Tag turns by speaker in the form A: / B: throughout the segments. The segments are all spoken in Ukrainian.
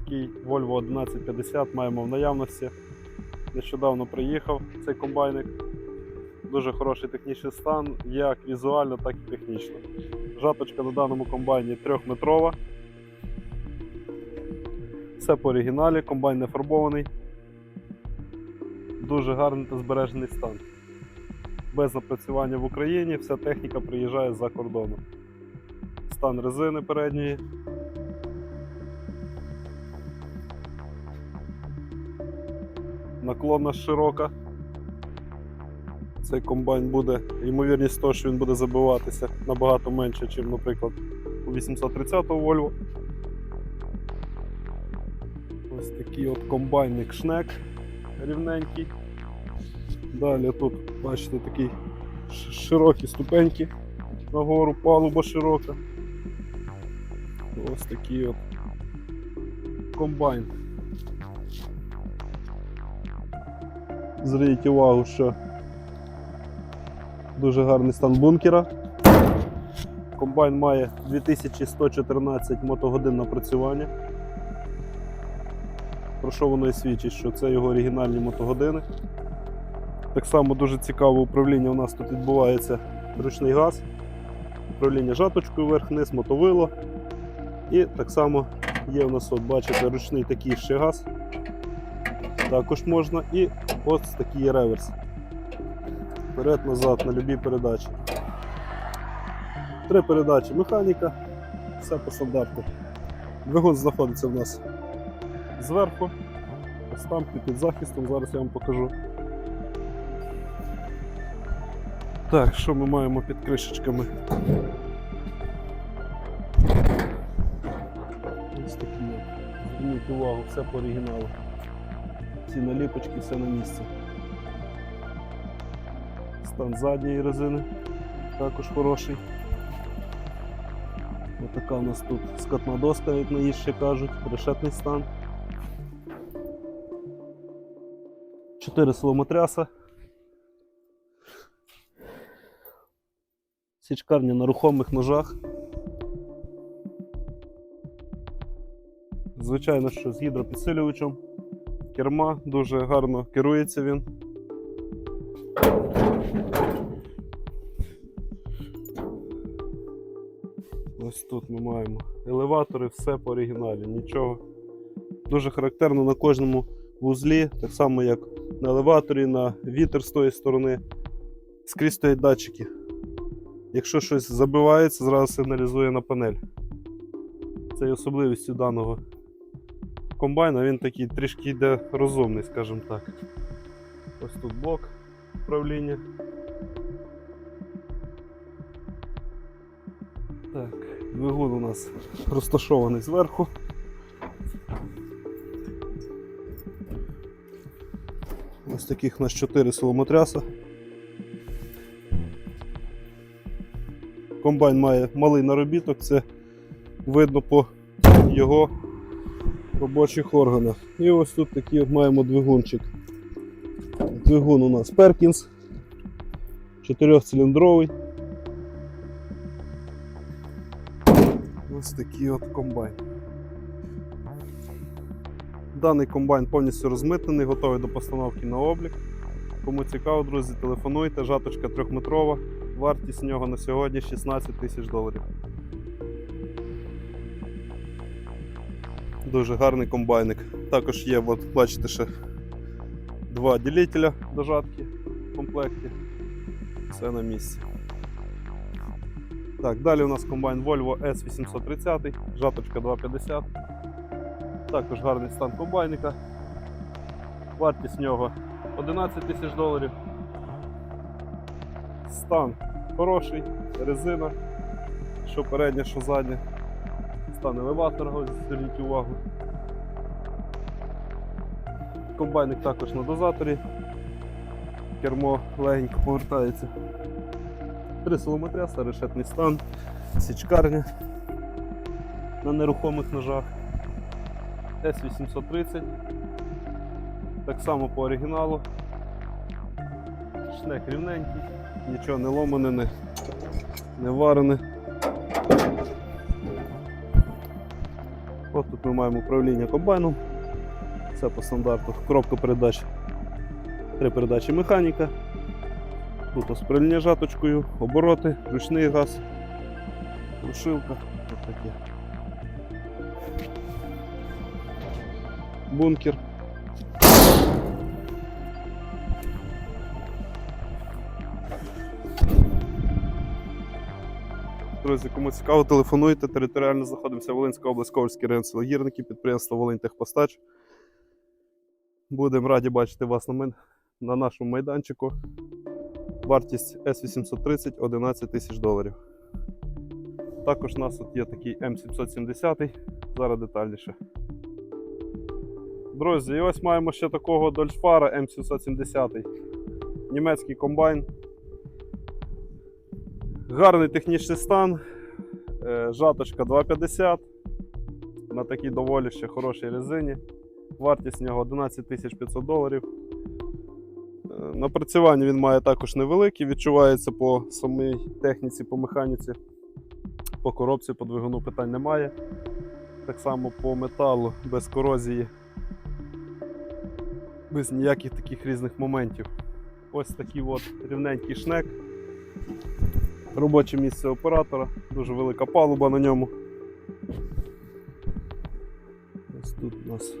A: такий Volvo 1150 маємо в наявності. Нещодавно приїхав цей комбайник. Дуже хороший технічний стан, як візуально, так і технічно. Жаточка на даному комбайні 3-метрова. Все по оригіналі, комбайн не фарбований. Дуже гарний та збережений стан. Без напрацювання в Україні, вся техніка приїжджає з-за кордону. Стан резини передньої. Наклонна широка. Цей комбайн буде, ймовірність того, що він буде забиватися набагато менше, ніж, наприклад, у 830 Volvo. Ось такий от комбайник шнек рівненький. Далі тут, бачите, такі широкі ступеньки нагору, палуба широка. Ось такий от комбайн. Зверніть увагу, що дуже гарний стан бункера. Комбайн має 2114 мотогодин напрацювання. Про що воно і свідчить, що це його оригінальні мотогодини. Так само дуже цікаве управління у нас тут відбувається ручний газ, управління жаточкою вверх-вниз, мотовило. І так само є у нас, от, бачите, ручний такий ще газ. Також можна. І ось такий реверс. Вперед-назад на любій передачі. Три передачі механіка, все по стандарту. Двигун знаходиться в нас зверху, під- під захистом, зараз я вам покажу. Так, що ми маємо під кришечками? Ось такі. Зверніть увагу, все по оригіналу. Ці наліпочки, все на місці. Стан задньої резини також хороший. Отака у нас тут скатна доска, як на її ще кажуть, решетний стан. Чотири соломотряса. Січкарня на рухомих ножах. Звичайно, що з гідропідсилювачем. Керма дуже гарно керується він. Ось тут ми маємо елеватори, все по оригіналі, нічого. Дуже характерно на кожному вузлі, так само як на елеваторі, на вітер з тої сторони. Скрізь стоять датчики. Якщо щось забивається, зразу сигналізує на панель. Це є особливістю даного комбайна, він такий трішки йде розумний, скажімо так. Ось тут блок управління. Так, двигун у нас розташований зверху. Ось таких у нас 4 соломотряса. Комбайн має малий наробіток, це видно по його робочих органах. І ось тут такий маємо двигунчик. Двигун у нас Perkins, 4-циліндровий. Ось такий от комбайн. Даний комбайн повністю розмитнений, готовий до постановки на облік. Кому цікаво, друзі, телефонуйте, жаточка трьохметрова. Вартість нього на сьогодні 16 тисяч доларів. Дуже гарний комбайник. Також є, от, бачите, ще два ділителя до жатки в комплекті. Все на місці. Так, далі у нас комбайн Volvo S830, жаточка 250. Також гарний стан комбайника. Вартість нього 11 тисяч доларів. Стан хороший, резина, що передня, що задня. Стан елеватора, зверніть увагу. Комбайник також на дозаторі. Кермо легенько повертається. Три соломотряса, решетний стан, січкарня на нерухомих ножах. С830. Так само по оригіналу. Шнек рівненький, нічого не ломане, не, не варене. От тут ми маємо управління комбайном. Це по стандарту. Коробка передач. Три передачі механіка. Тут управління жаточкою, обороти, ручний газ, рушилка. Ось таке. Бункер. Друзі, кому цікаво, телефонуйте. Територіально знаходимося Волинська область, Ковальський район Селогірники, підприємство Волинь Техпостач. Будемо раді бачити вас на, на нашому майданчику. Вартість S830 11 тисяч доларів. Також у нас тут є такий М770, зараз детальніше. Друзі, і ось маємо ще такого Дольфара М770. Німецький комбайн. Гарний технічний стан. Е, Жаточка 250 на такій доволі ще хорошій резині. Вартість нього 11 500 доларів. Е, Напрацювання він має також невелике, відчувається по самій техніці, по механіці. По коробці, по двигуну питань немає. Так само по металу без корозії, без ніяких таких різних моментів. Ось такий от рівненький шнек. Робоче місце оператора, дуже велика палуба на ньому. Ось тут у нас.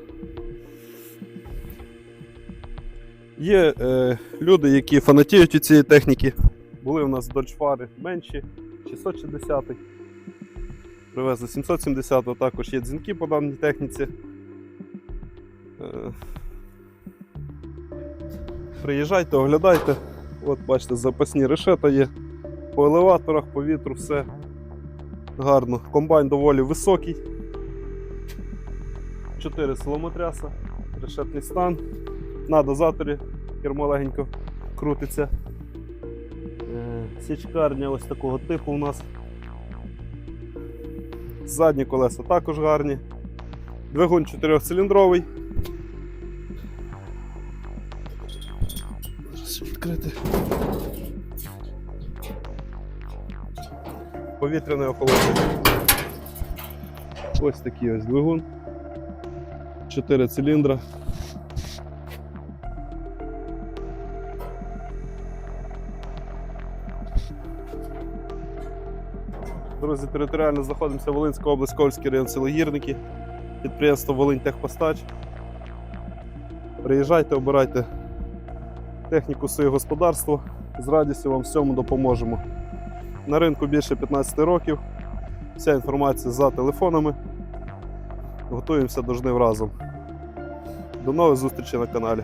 A: Є е, люди, які фанатіють від цієї техніки. Були у нас дольчфари менші, 660 Привезли 770 також є дзвінки по даній техніці. Е, Приїжджайте, оглядайте. От бачите, запасні решета є. По елеваторах, по вітру, все гарно. Комбайн доволі високий. 4 силомотряса, решетний стан. На дозаторі кермо легенько крутиться. Е, Січкарня ось такого типу у нас. Задні колеса також гарні. Двигун 4-циліндровий. Зараз відкрити. Повітряне охолодження. Ось такий ось двигун. 4 циліндра. Друзі, територіально знаходимося в Волинська область, Ковальський район село Гірники, підприємство Волинь Техпостач. Приїжджайте, обирайте техніку своє господарство. З радістю вам всьому допоможемо. На ринку більше 15 років. Вся інформація за телефонами. Готуємося до жнив разом. До нових зустрічей на каналі.